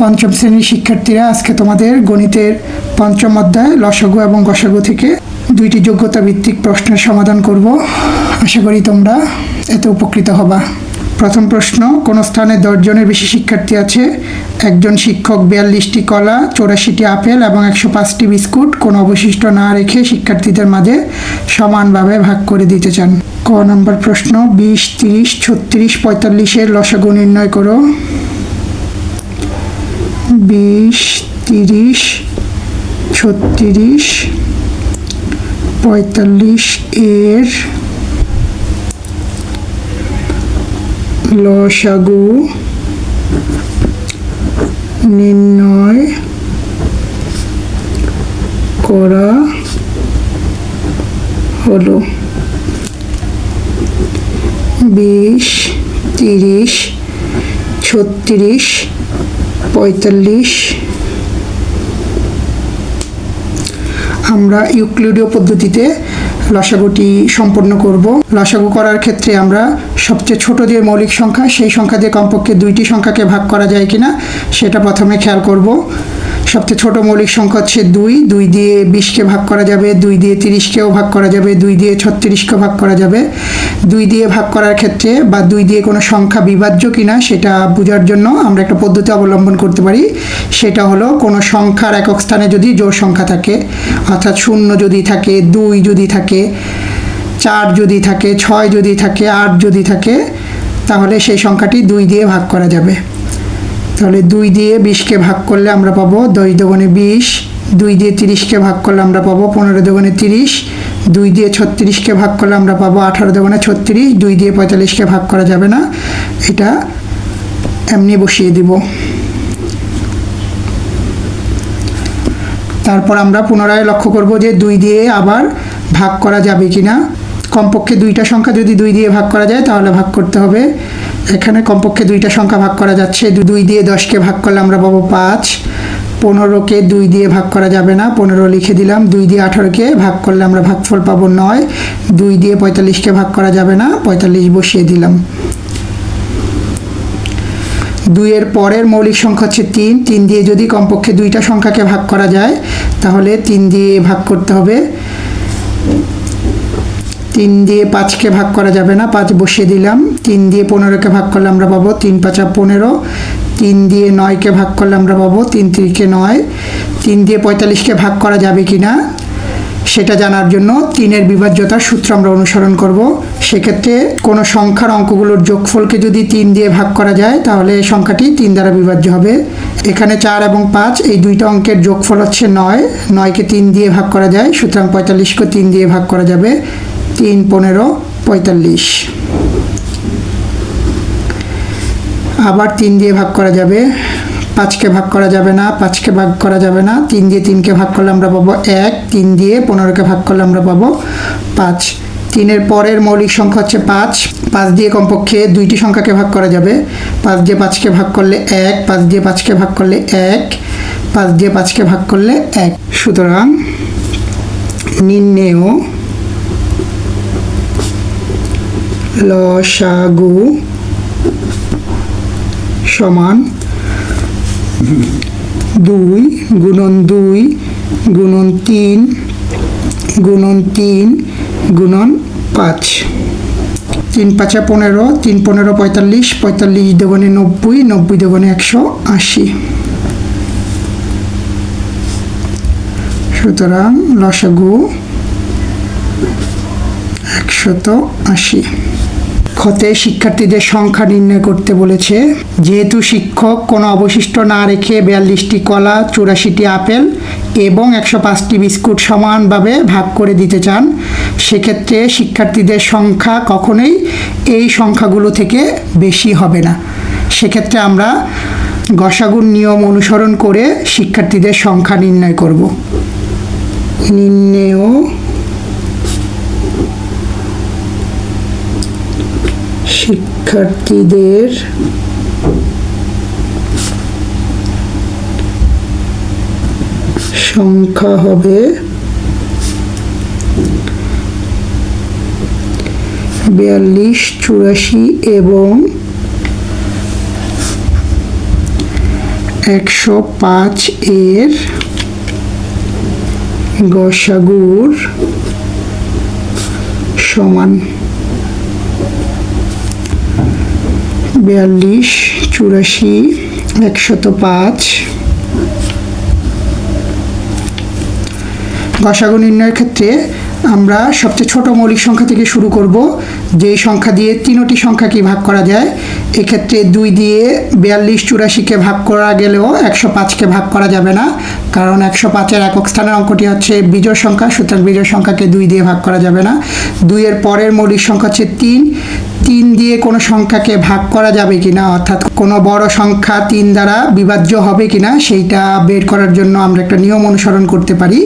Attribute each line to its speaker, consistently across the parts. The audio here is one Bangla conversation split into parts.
Speaker 1: পঞ্চম শ্রেণির শিক্ষার্থীরা আজকে তোমাদের গণিতের পঞ্চম অধ্যায় লসাগু এবং গসাগু থেকে দুইটি যোগ্যতা ভিত্তিক প্রশ্নের সমাধান করব। আশা করি তোমরা এতে উপকৃত হবা। প্রথম প্রশ্ন, কোন স্থানে দশজনের বেশি শিক্ষার্থী আছে? একজন শিক্ষক বিয়াল্লিশটি কলা, চৌরাশিটি আপেল এবং একশো পাঁচটি বিস্কুট কোনো অবশিষ্ট না রেখে শিক্ষার্থীদের মাঝে সমানভাবে ভাগ করে দিতে চান। ক নম্বর প্রশ্ন, বিশ, তিরিশ, ছত্রিশ, পঁয়তাল্লিশের লসাগু নির্ণয় করো। বিশ তিরিশ ছত্রিশ পঁয়তাল্লিশ এর লসাগু নির্ণয় করা হলো। বিশ তিরিশ ছত্রিশ পঁয়তাল্লিশ। আমরা ইউক্লিডীয় পদ্ধতিতে লসাগুটি সম্পন্ন করব। লসাগু করার ক্ষেত্রে আমরা সবচেয়ে ছোট যে মৌলিক সংখ্যা, সেই সংখ্যা দিয়ে কমপক্ষে দুইটি সংখ্যাকে ভাগ করা যায় কিনা, সেটা প্রথমে খেয়াল করব। সবচেয়ে ছোট মৌলিক সংখ্যা হচ্ছে দুই। দুই দিয়ে বিশকে ভাগ করা যাবে, দুই দিয়ে তিরিশকেও ভাগ করা যাবে, দুই দিয়ে ছত্রিশকে ভাগ করা যাবে। দুই দিয়ে ভাগ করার ক্ষেত্রে বা দুই দিয়ে কোনো সংখ্যা বিভাজ্য কিনা সেটা বোঝার জন্য আমরা একটা পদ্ধতি অবলম্বন করতে পারি। সেটা হলো কোনো সংখ্যার একক স্থানে যদি জোর সংখ্যা থাকে, অর্থাৎ শূন্য যদি থাকে, দুই যদি থাকে, চার যদি থাকে, ছয় যদি থাকে, আট যদি থাকে, তাহলে সেই সংখ্যাটি দুই দিয়ে ভাগ করা যাবে। তাহলে দুই দিয়ে বিশকে ভাগ করলে আমরা পাবো দশ দোকানে বিশ, দুই দিয়ে তিরিশকে ভাগ করলে আমরা পাবো পনেরো দোকানে তিরিশ, দুই দিয়ে ছত্রিশকে ভাগ করলে আমরা পাবো আঠারো দোকানে ছত্রিশ, দুই দিয়ে পঁয়তাল্লিশকে ভাগ করা যাবে না। এটা এমনি বসিয়ে দিব। তারপর আমরা পুনরায় লক্ষ্য করব যে দুই দিয়ে আবার ভাগ করা যাবে কি না কমপক্ষে দুইটা সংখ্যা যদি দুই দিয়ে ভাগ করা যায়, তাহলে ভাগ করতে হবে এখানে কমপক্ষে দুইটা সংখ্যা ভাগ করা যাচ্ছে। দুই দিয়ে দশকে ভাগ করলে আমরা পাবো পাঁচ। পনেরোকে দুই দিয়ে ভাগ করা যাবে না। পনেরো লিখে দিলাম। দুই দিয়ে আঠারোকে ভাগ করলে আমরা ভাগফল পাবো নয়। দুই দিয়ে পঁয়তাল্লিশকে ভাগ করা যাবে না। পঁয়তাল্লিশ বসিয়ে দিলাম। দুইয়ের পরের মৌলিক সংখ্যা হচ্ছে তিন। তিন দিয়ে যদি কমপক্ষে দুইটা সংখ্যাকে ভাগ করা যায়, তাহলে তিন দিয়ে ভাগ করতে হবে। তিন দিয়ে পাঁচকে ভাগ করা যাবে না, পাঁচ বসিয়ে দিলাম। তিন দিয়ে পনেরোকে ভাগ করলে আমরা পাবো তিন পাঁচা পনেরো। তিন দিয়ে নয়কে ভাগ করলে আমরা পাবো তিন তিরিকে নয়। তিন দিয়ে পঁয়তাল্লিশকে ভাগ করা যাবে কি না, সেটা জানার জন্য তিনের বিভাজ্যতার সূত্র আমরা অনুসরণ করব। সেক্ষেত্রে কোনো সংখ্যার অঙ্কগুলোর যোগফলকে যদি তিন দিয়ে ভাগ করা যায়, তাহলে সংখ্যাটি তিন দ্বারা বিভাজ্য হবে। এখানে চার এবং পাঁচ, এই দুইটা অঙ্কের যোগফল হচ্ছে নয়। নয়কে তিন দিয়ে ভাগ করা যায়, সুতরাং পঁয়তাল্লিশকে তিন দিয়ে ভাগ করা যাবে। তিন পনেরো পঁয়তাল্লিশ। আবার তিন দিয়ে ভাগ করা যাবে। পাঁচকে ভাগ করা যাবে না, পাঁচকে ভাগ করা যাবে না। তিন দিয়ে তিনকে ভাগ করলে আমরা পাবো এক, তিন দিয়ে পনেরোকে ভাগ করলে আমরা পাবো পাঁচ। তিনের পরের মৌলিক সংখ্যা হচ্ছে পাঁচ। পাঁচ দিয়ে কমপক্ষে দুইটি সংখ্যাকে ভাগ করা যাবে। পাঁচ দিয়ে পাঁচকে ভাগ করলে এক, পাঁচ দিয়ে পাঁচকে ভাগ করলে এক, পাঁচ দিয়ে পাঁচকে ভাগ করলে এক। সুতরাং নির্ণেয় লসাগু সমান দুই গুণন দুই গুণন তিন গুণন তিন গুণন পাঁচ। তিন পাঁচা পনেরো, তিন পনেরো পঁয়তাল্লিশ পঁয়তাল্লিশ দেবনে নব্বই নব্বই দেবনে একশো আশি। সুতরাং লসাগু একশত আশি। ক্ষতে শিক্ষার্থীদের সংখ্যা নির্ণয় করতে বলেছে। যেহেতু শিক্ষক কোনো অবশিষ্ট না রেখে বিয়াল্লিশটি কলা, চুরাশিটি আপেল এবং একশো পাঁচটি বিস্কুট সমানভাবে ভাগ করে দিতে চান, সেক্ষেত্রে শিক্ষার্থীদের সংখ্যা কখনোই এই সংখ্যাগুলো থেকে বেশি হবে না। সেক্ষেত্রে আমরা গসাগুর নিয়ম অনুসরণ করে শিক্ষার্থীদের সংখ্যা নির্ণয় করব। নির্ণেয় শিক্ষার্থীদের সংখ্যা হবে বিয়াল্লিশ চুরাশি এবং একশো পাঁচ এর গসাগুর সমান বিয়াল্লিশ, চুরাশি একশত পাঁচ গসাগু নির্ণয়ের ক্ষেত্রে আমরা সবচেয়ে ছোট মৌলিক সংখ্যা থেকে শুরু করব। যেই সংখ্যা দিয়ে তিনোটি সংখ্যাকে ভাগ করা যায়, এক্ষেত্রে দুই দিয়ে বিয়াল্লিশ, চুরাশিকে ভাগ করা গেলেও একশো পাঁচকে ভাগ করা যাবে না। কারণ একশো পাঁচের একক স্থানের অঙ্কটি হচ্ছে বিজোড় সংখ্যা, সুতরাং বিজোড় সংখ্যাকে দুই দিয়ে ভাগ করা যাবে না। দুইয়ের পরের মৌলিক সংখ্যা হচ্ছে তিন। তিন দিয়ে কোনো সংখ্যাকে ভাগ করা যাবে কি না অর্থাৎ কোনো বড় সংখ্যা তিন দ্বারা বিভাজ্য হবে কিনা, সেইটা বের করার জন্য আমরা একটা নিয়ম অনুসরণ করতে পারি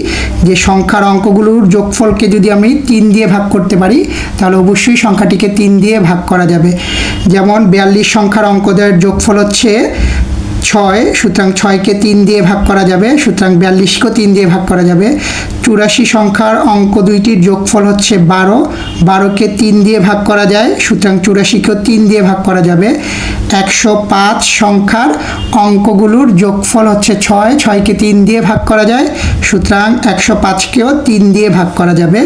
Speaker 1: যে সংখ্যার অঙ্কগুলোর যোগফলকে যদি আমি তিন দিয়ে ভাগ করতে পারি, তাহলে অবশ্যই সংখ্যাটিকে তিন দিয়ে ভাগ করা যাবে। যেমন বিয়াল্লিশ সংখ্যার অঙ্কদের যোগফল হচ্ছে ছয়, সুতরাং ছয়কে তিন দিয়ে ভাগ করা যাবে, সুতরাং বিয়াল্লিশকেও তিন দিয়ে ভাগ করা যাবে। চুরাশি সংখ্যার অঙ্ক দুইটির যোগফল হচ্ছে বারো, বারোকে তিন দিয়ে ভাগ করা যায়, সুতরাং চুরাশিকেও তিন দিয়ে ভাগ করা যাবে। একশো পাঁচ সংখ্যার অঙ্কগুলোর যোগফল হচ্ছে ছয়, ছয়কে তিন দিয়ে ভাগ করা যায়, সুতরাং একশো পাঁচকেও তিন দিয়ে ভাগ করা যাবে।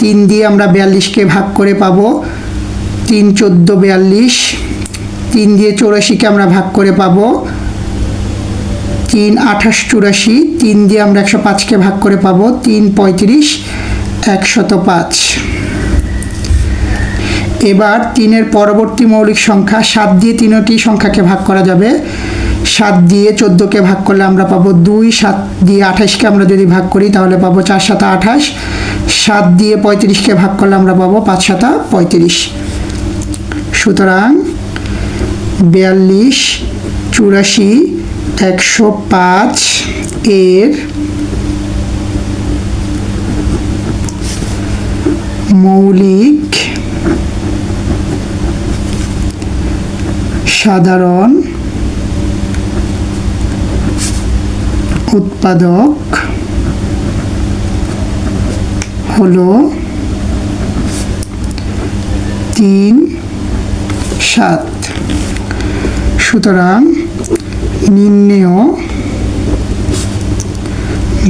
Speaker 1: তিন দিয়ে আমরা বিয়াল্লিশকে ভাগ করে পাবো, তিন চোদ্দ বিয়াল্লিশ তিন দিয়ে চৌরাশিকে আমরা ভাগ করে পাবো। তিন আঠাশ চুরাশি, তিন দিয়ে আমরা একশো পাঁচকে ভাগ করে পাবো। তিন পঁয়ত্রিশ, একশত পাঁচ। এবার তিনের পরবর্তী মৌলিক সংখ্যা, সাত দিয়ে তিনটি সংখ্যাকে ভাগ করা যাবে। সাত দিয়ে চোদ্দোকে ভাগ করলে আমরা পাবো দুই, সাত দিয়ে আঠাশকে আমরা যদি ভাগ করি তাহলে পাবো চার সাতা আঠাশ। সাত দিয়ে পঁয়ত্রিশকে ভাগ করলে আমরা পাবো পাঁচ সাতা পঁয়ত্রিশ। সুতরাং বিয়াল্লিশ চুরাশি একশো পাঁচ এর মৌলিক সাধারণ উৎপাদক হলো তিন সাত। সুতরাং নির্ণেয়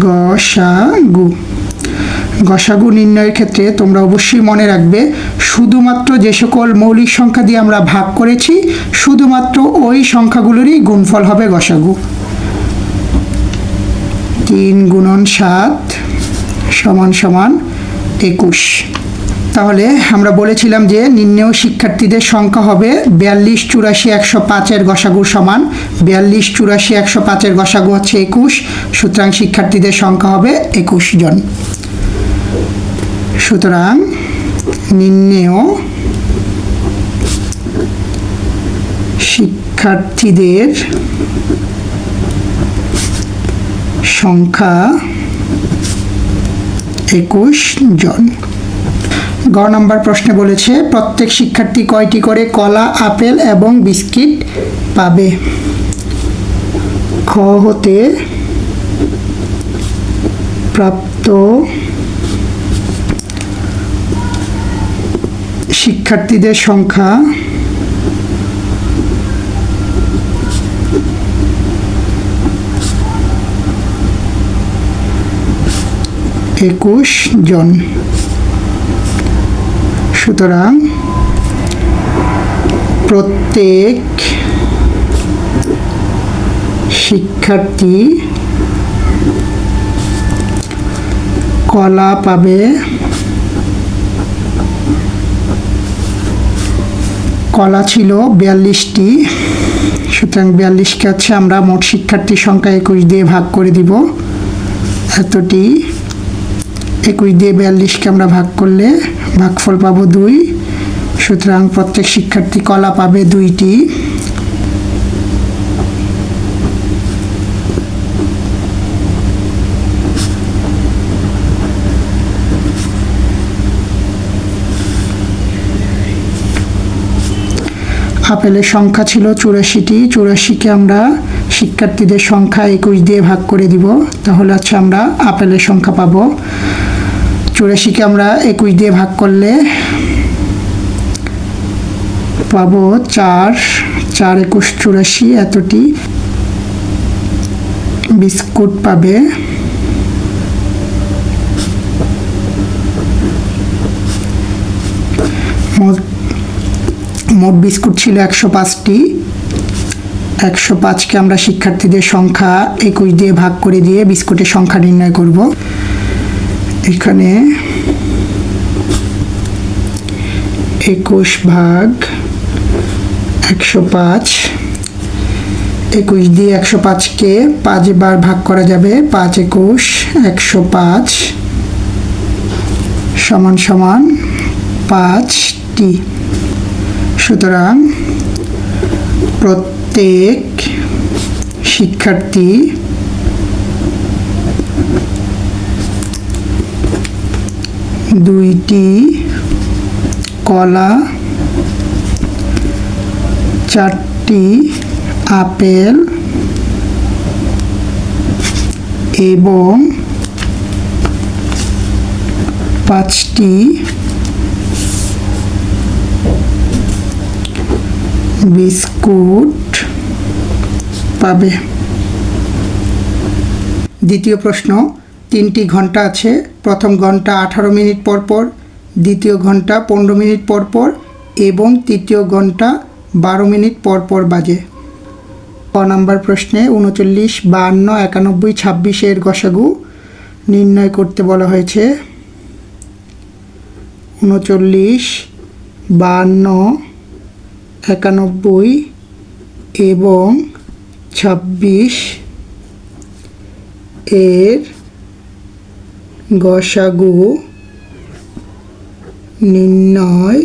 Speaker 1: গসাগু। গসাগু নির্ণয়ের ক্ষেত্রে তোমরা অবশ্যই মনে রাখবে, শুধুমাত্র যে সকল মৌলিক সংখ্যা দিয়ে আমরা ভাগ করেছি, শুধুমাত্র ওই সংখ্যাগুলোরই গুণফল হবে গসাগু। তিন গুণন সাত সমান সমান একুশ। তাহলে আমরা বলেছিলাম যে নিম্নেও শিক্ষার্থীদের সংখ্যা হবে বিয়াল্লিশ চুরাশি একশো পাঁচের গসাগু সমান। বিয়াল্লিশ চুরাশি একশো পাঁচের গসাগু হচ্ছে একুশ, সুতরাং শিক্ষার্থীদের সংখ্যা হবে একুশ জন। সুতরাং নিম্নেও শিক্ষার্থীদের সংখ্যা একুশ জন। গ নম্বর প্রশ্নে বলেছে, প্রত্যেক শিক্ষার্থী কয়টি করে কলা, আপেল এবং বিস্কিট পাবে? খ হতে প্রাপ্ত শিক্ষার্থীদের সংখ্যা একুশ জন। সুতরাং প্রত্যেক শিক্ষার্থী কলা পাবে কলা ছিল বিয়াল্লিশটি, সুতরাং বিয়াল্লিশকে হচ্ছে আমরা মোট শিক্ষার্থীর সংখ্যা একুশ দিয়ে ভাগ করে দিব। এতটি একুশ দিয়ে বিয়াল্লিশকে আমরা ভাগ করলে ভাগফল পাবো দুই। সুতরাং প্রত্যেক শিক্ষার্থী কলা পাবে দুইটি। আপেলের সংখ্যা ছিল চুরাশিটি। চুরাশিকে আমরা শিক্ষার্থীদের সংখ্যা একুশ দিয়ে ভাগ করে দিব। তাহলে হচ্ছে আমরা আপেলের সংখ্যা পাবো। চুরাশিকে আমরা একুশ দিয়ে ভাগ করলে পাবো চার চার একুশ চুরাশি এতটি বিস্কুট পাবে। মোট বিস্কুট ছিল একশো পাঁচটি। একশো পাঁচকে আমরা শিক্ষার্থীদের সংখ্যা একুশ দিয়ে ভাগ করে দিয়ে বিস্কুটের সংখ্যা নির্ণয় করব। এখানে একুশ ভাগ একশো পাঁচ। একুশ দিয়ে একশো পাঁচকে পাঁচবার ভাগ করা যাবে, পাঁচ একুশ, একশো পাঁচ সমান সমান পাঁচটি সুতরাং প্রত্যেক শিক্ষার্থী দুইটি কলা চারটি আপেল এবং পাঁচটি বিস্কুট পাবে। দ্বিতীয় প্রশ্ন তিনটি ঘণ্টা আছে প্রথম ঘণ্টা আঠারো মিনিট পর পর, দ্বিতীয় ঘণ্টা পনেরো মিনিট পর পর এবং তৃতীয় ঘণ্টা বারো মিনিট পর পর বাজে। ক নাম্বার প্রশ্নে উনচল্লিশ বাহান্ন একানব্বই, ছাব্বিশের গসাগু নির্ণয় করতে বলা হয়েছে। উনচল্লিশ বাহান্ন একানব্বই এবং ছাব্বিশ এর গসাগু নির্ণয়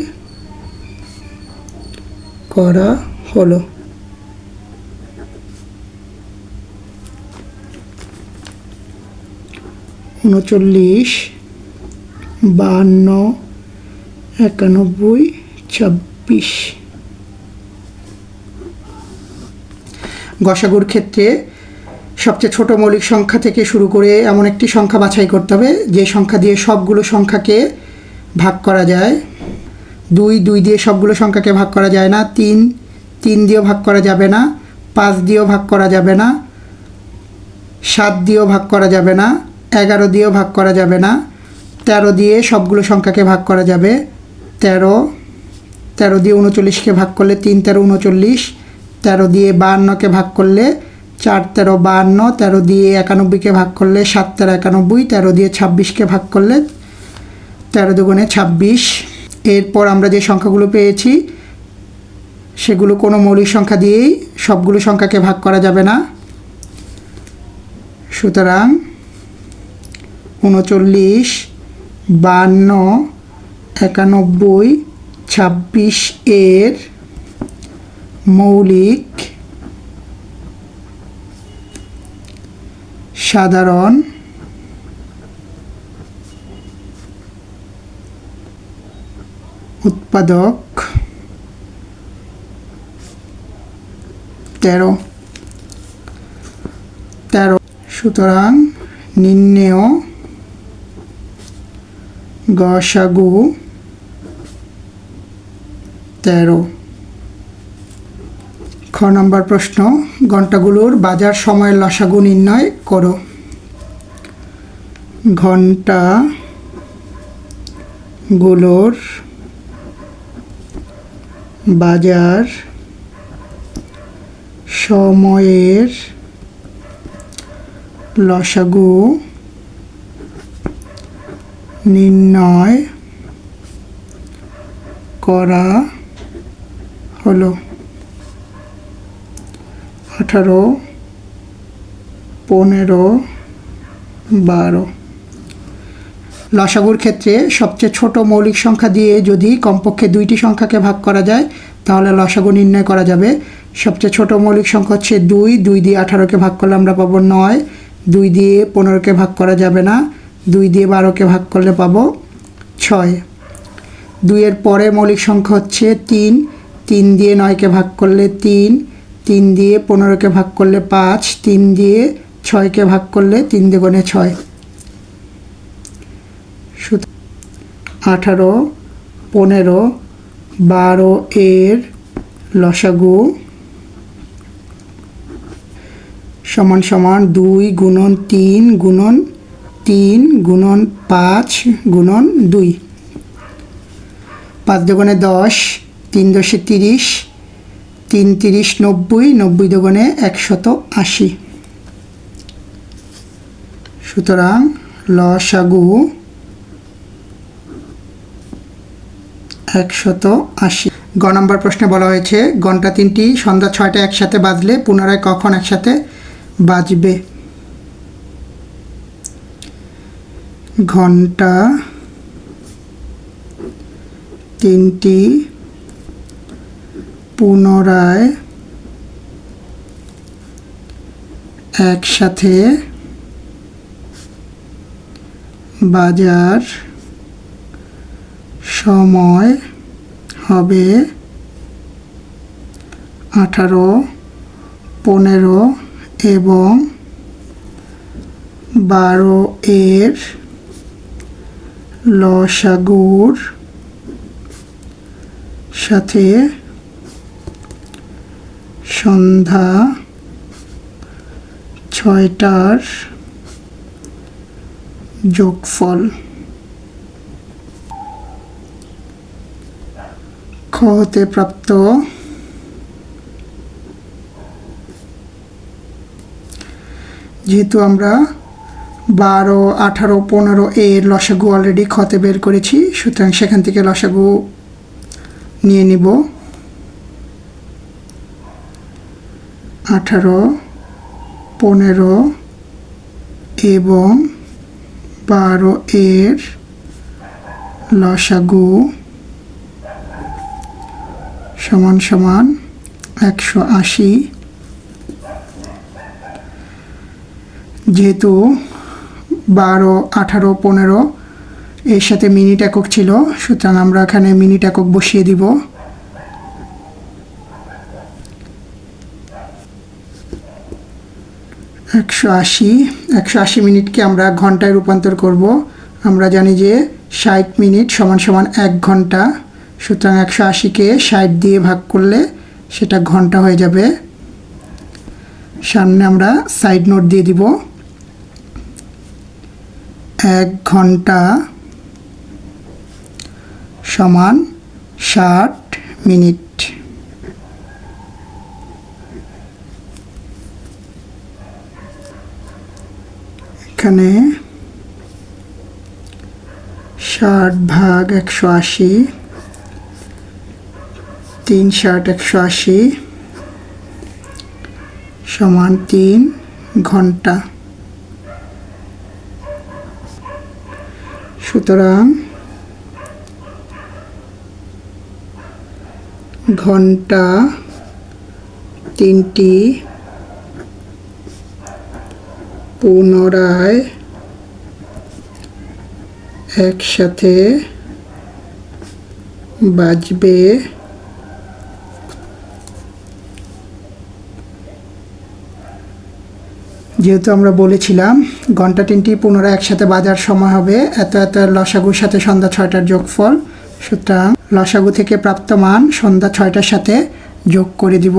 Speaker 1: করা হলো। উনচল্লিশ বাহান্ন একানব্বই ছাব্বিশ। গসাগুর ক্ষেত্রে সবচেয়ে ছোট মৌলিক সংখ্যা থেকে শুরু করে এমন একটি সংখ্যা বাছাই করতে হবে, যে সংখ্যা দিয়ে সবগুলো সংখ্যাকে ভাগ করা যায়। দুই দুই দিয়ে সবগুলো সংখ্যাকে ভাগ করা যায় না। তিন তিন দিয়েও ভাগ করা যাবে না। পাঁচ দিয়েও ভাগ করা যাবে না। সাত দিয়েও ভাগ করা যাবে না। এগারো দিয়েও ভাগ করা যাবে না। তেরো দিয়ে সবগুলো সংখ্যাকে ভাগ করা যাবে। তেরো তেরো দিয়ে উনচল্লিশকে ভাগ করলে তিন, তেরো, উনচল্লিশ। তেরো দিয়ে বাহান্নকে ভাগ করলে চার তেরো বাহান্ন, তেরো দিয়ে একানব্বইকে ভাগ করলে সাত, তেরো একানব্বই, তেরো দিয়ে ছাব্বিশকে ভাগ করলে তেরো দুগুণে ছাব্বিশ। এরপর আমরা যে সংখ্যাগুলো পেয়েছি, সেগুলো কোনো মৌলিক সংখ্যা দিয়েই সবগুলো সংখ্যাকে ভাগ করা যাবে না। সুতরাং উনচল্লিশ বান্ন একানব্বই, ছাব্বিশ এর মৌলিক সাধারণ উৎপাদক তেরো। তেরো। সুতরাং নির্ণেয় গসাগু তেরো। খ নম্বর প্রশ্ন ঘন্টাগুলোর বাজার সময়ের লসাগু নির্ণয় করো। ঘণ্টা গুলোর বাজার সময়ের লসাগু নির্ণয় করা হলো। আঠারো পনেরো বারো। লসাগুর ক্ষেত্রে সবচেয়ে ছোট মৌলিক সংখ্যা দিয়ে যদি কমপক্ষে দুইটি সংখ্যাকে ভাগ করা যায়, তাহলে লসাগু নির্ণয় করা যাবে। সবচেয়ে ছোট মৌলিক সংখ্যা হচ্ছে দুই দুই দিয়ে আঠারোকে ভাগ করলে আমরা পাবো নয়, দুই দিয়ে পনেরোকে ভাগ করা যাবে না, দুই দিয়ে বারোকে ভাগ করলে পাবো ছয়। দুইয়ের পরে মৌলিক সংখ্যা হচ্ছে তিন তিন দিয়ে নয়কে ভাগ করলে তিন তিন দিয়ে পনেরোকে ভাগ করলে পাঁচ, তিন দিয়ে ছয়কে ভাগ করলে তিন দ্বিগুণে ছয়। আঠারো, পনেরো, বারো এর লসাগু সমান সমান দুই গুণন তিন গুণন তিন গুণন পাঁচ গুণন দুই। পাঁচ দোকানে দশ, তিন দশে তিরিশ, তিন তিরিশ নব্বই নব্বই দোকানে একশত আশি। সুতরাং লসাগু একশত আশি। গ নম্বর প্রশ্নে বলা হয়েছে, ঘণ্টা তিনটি, সন্ধ্যা ছয়টা একসাথে বাজলে পুনরায় কখন একসাথে বাজবে? ঘণ্টা তিনটি, পুনরায় একসাথে বাজার সময় হবে আঠারো পনেরো এবং বারো এর লসাগুর সাথে সন্ধ্যা ছয়টার যোগফল। খ হতে প্রাপ্ত যেহেতু আমরা বারো, আঠারো, পনেরো এর লসাগু অলরেডি খতে বের করেছি, সুতরাং সেখান থেকে লসাগু নিয়ে নিব। আঠারো, পনেরো এবং বারো এর লসাগু সমান সমান একশো আশি। যেহেতু বারো, আঠারো, পনেরো, এর সাথে মিনিট একক ছিল, সুতরাং আমরা এখানে মিনিট একক বসিয়ে দিব। একশো আশি একশো আশি মিনিটকে আমরা ঘন্টায় রূপান্তর করব। আমরা জানি যে ষাট মিনিট সমান সমান এক ঘণ্টা। সুতরাং একশো আশিকে ষাট দিয়ে ভাগ করলে সেটা ঘণ্টা হয়ে যাবে। সামনে আমরা সাইড নোট দিয়ে দিব। এক ঘণ্টা সমান ষাট মিনিট। এখানে ষাট ভাগ একশো আশি তিন ষাট একশো আশি সমান তিন ঘণ্টা। সুতরাং ঘণ্টা তিনটি পুনরায় একসাথে বাজবে যেহেতু আমরা বলেছিলাম, ঘণ্টা তিনটি পুনরায় একসাথে বাজার সময় হবে, এত এত লসাগুর সাথে সন্ধ্যা ছয়টার যোগফল। সুতরাং লসাগু থেকে প্রাপ্ত মান সন্ধ্যা ছয়টার সাথে যোগ করে দিব।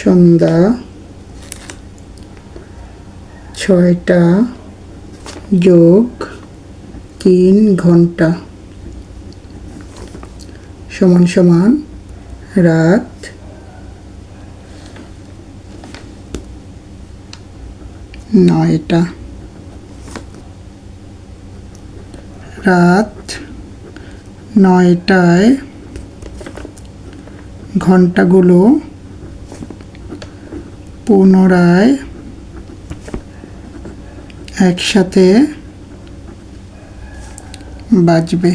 Speaker 1: সন্ধ্যা ছয়টা যোগ তিন ঘণ্টা সমান সমান রাত নয়টা রাত নয়টায় ঘন্টাগুলো পুনরায় একসাথে বাজবে।